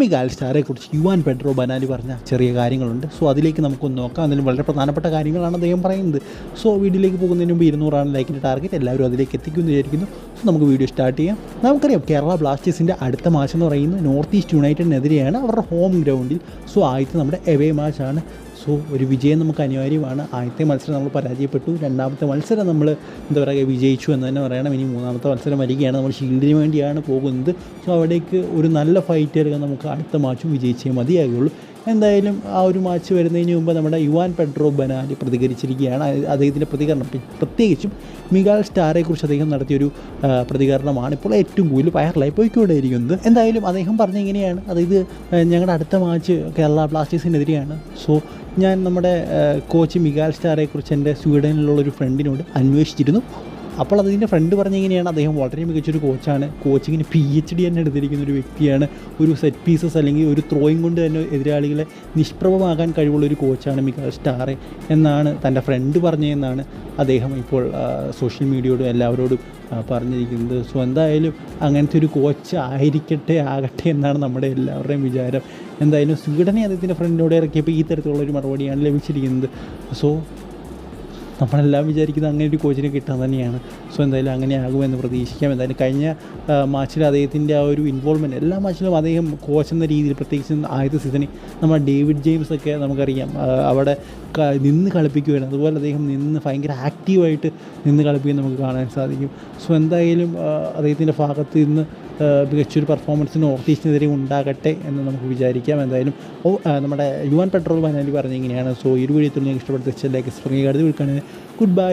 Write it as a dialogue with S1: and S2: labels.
S1: മിഗാൽ സ്റ്റാറെ കുറിച്ച് Juan Pedro Benali പറഞ്ഞ ചെറിയ കാര്യങ്ങളുണ്ട്. സോ അതിലേക്ക് നമുക്കൊന്ന് നോക്കാം. അതിലും വളരെ പ്രധാനപ്പെട്ട കാര്യങ്ങളാണ് അദ്ദേഹം പറയുന്നത്. സോ വീഡിയോയിലേക്ക് പോകുന്നതിന് മുമ്പ് ഇരുന്നൂറാണ് ലൈക്കിന്റെ ടാർഗറ്റ്. എല്ലാവരും അതിലേക്ക് എത്തിക്കുമെന്ന് വിചാരിക്കുന്നു. സോ നമുക്ക് വീഡിയോ സ്റ്റാർട്ട് ചെയ്യാം. നമുക്കറിയാം കേരള ബ്ലാസ്റ്റേഴ്സിന്റെ അടുത്ത മാച്ച് എന്ന് പറയുന്നത് നോർത്ത് ഈസ്റ്റ് യുണൈറ്റഡിനെതിരെയാണ് അവരുടെ ഹോം ഗ്രൗണ്ടിൽ സോ ആദ്യത്തെ നമ്മുടെ എവേ മാച്ചാണ് സോ ഒരു വിജയം നമുക്ക് അനിവാര്യമാണ്. ആദ്യത്തെ മത്സരം നമ്മൾ പരാജയപ്പെട്ടു. രണ്ടാമത്തെ മത്സരം നമ്മൾ എന്താ പറയുക വിജയിച്ചു എന്ന് തന്നെ പറയണം. ഇനി മൂന്നാമത്തെ മത്സരം വരികയാണ്. നമ്മൾ ഷീൽഡിന് വേണ്ടിയാണ് പോകുന്നത്. സോ അവിടേക്ക് ഒരു നല്ല ഫൈറ്റ് എടുക്കാൻ നമുക്ക് അടുത്ത മാച്ചും വിജയിച്ചേ മതിയാകുള്ളൂ. എന്തായാലും ആ ഒരു മാച്ച് വരുന്നതിന് മുമ്പ് നമ്മുടെ യുവാൻ പെട്രോ ബനാലി പ്രതികരിച്ചിരിക്കുകയാണ്. അദ്ദേഹത്തിന്റെ പ്രതികരണം പ്ര- പ്രത്യേകിച്ചും മിഗാൽ സ്റ്റാറെക്കുറിച്ച് അദ്ദേഹം നടത്തിയൊരു പ്രതികരണമാണ്. ഇപ്പോൾ ഏറ്റവും കൂടുതൽ വൈറലായി പോയിക്കൊണ്ടേയിരിക്കുന്നത്. എന്തായാലും അദ്ദേഹം പറഞ്ഞ ഇങ്ങനെയാണ്. അതായത് ഞങ്ങളുടെ അടുത്ത മാച്ച് കേരള ബ്ലാസ്റ്റേഴ്സിനെതിരെയാണ്. സോ ഞാൻ നമ്മുടെ കോച്ച് മിഗാൽ സ്റ്റാറെ കുറിച്ച് എന്റെ സ്വീഡനിലുള്ള ഒരു ഫ്രണ്ടിനോട് അന്വേഷിച്ചിരുന്നു. അപ്പോൾ അതിന്റെ ഫ്രണ്ട് പറഞ്ഞിങ്ങനെയാണ് അദ്ദേഹം വളരെ മികച്ചൊരു കോച്ചാണ് കോച്ചിങ്ങിന് പി എച്ച് ഡി തന്നെ എടുത്തിരിക്കുന്ന ഒരു വ്യക്തിയാണ്. ഒരു സെറ്റ് പീസസ് അല്ലെങ്കിൽ ഒരു ത്രോയിങ് കൊണ്ട് തന്നെ എതിരാളികളെ നിഷ്പ്രഭമാകാൻ കഴിവുള്ള ഒരു കോച്ചാണ് മികൽ സ്റ്റാർ എന്നാണ് തന്റെ ഫ്രണ്ട് പറഞ്ഞതെന്നാണ് അദ്ദേഹം ഇപ്പോൾ സോഷ്യൽ മീഡിയയോടും എല്ലാവരോടും പറഞ്ഞിരിക്കുന്നത്. സോ എന്തായാലും അങ്ങനത്തെ ഒരു കോച്ച് ആയിരിക്കട്ടെ ആകട്ടെ എന്നാണ് നമ്മുടെ എല്ലാവരുടെയും വിചാരം. എന്തായാലും സ്വീഡനെ അദ്ദേഹത്തിന്റെ ഫ്രണ്ടിനോട് ഇറക്കിയപ്പോൾ ഈ തരത്തിലുള്ള ഒരു മറുപടിയാണ് ലഭിച്ചിരിക്കുന്നത്. സോ നമ്മളെല്ലാം വിചാരിക്കുന്നത് അങ്ങനെ ഒരു കോച്ചിനെ കിട്ടാൻ തന്നെയാണ്. സോ എന്തായാലും അങ്ങനെ ആകുമെന്ന് പ്രതീക്ഷിക്കാം. എന്തായാലും കഴിഞ്ഞ മാച്ചിൽ അദ്ദേഹത്തിന്റെ ആ ഒരു ഇൻവോൾവ്മെന്റ് എല്ലാ മാച്ചിലും അദ്ദേഹം കോച്ച് എന്ന രീതിയിൽ പ്രത്യേകിച്ച് ആദ്യത്തെ സീസണിൽ നമ്മൾ ഡേവിഡ് ജെയിംസ് ഒക്കെ നമുക്കറിയാം. അവിടെ നിന്ന് കളിപ്പിക്കുകയാണ് അതുപോലെ അദ്ദേഹം നിന്ന് ഭയങ്കര ആക്റ്റീവായിട്ട് നിന്ന് കളിപ്പിക്കാൻ നമുക്ക് കാണാൻ സാധിക്കും. സോ എന്തായാലും അദ്ദേഹത്തിന്റെ ഭാഗത്ത് നിന്ന് മികച്ചൊരു പെർഫോമൻസ് നോർത്ത് ഈസ്റ്റിനെതിരെ ഉണ്ടാകട്ടെ എന്ന് നമുക്ക് വിചാരിക്കാം. എന്തായാലും ഓ നമ്മുടെ യുവാൻ പെട്രോൾ ബാനാലി പറഞ്ഞിങ്ങനെയാണ് സോ ഈ ഒരു വീഡിയോ നിങ്ങൾക്ക് ഇഷ്ടപ്പെടുത്ത ലൈക്ക് സ്പ്രിംഗ് കരുതി വിൽക്കുകയാണെങ്കിൽ ഗുഡ് ബൈ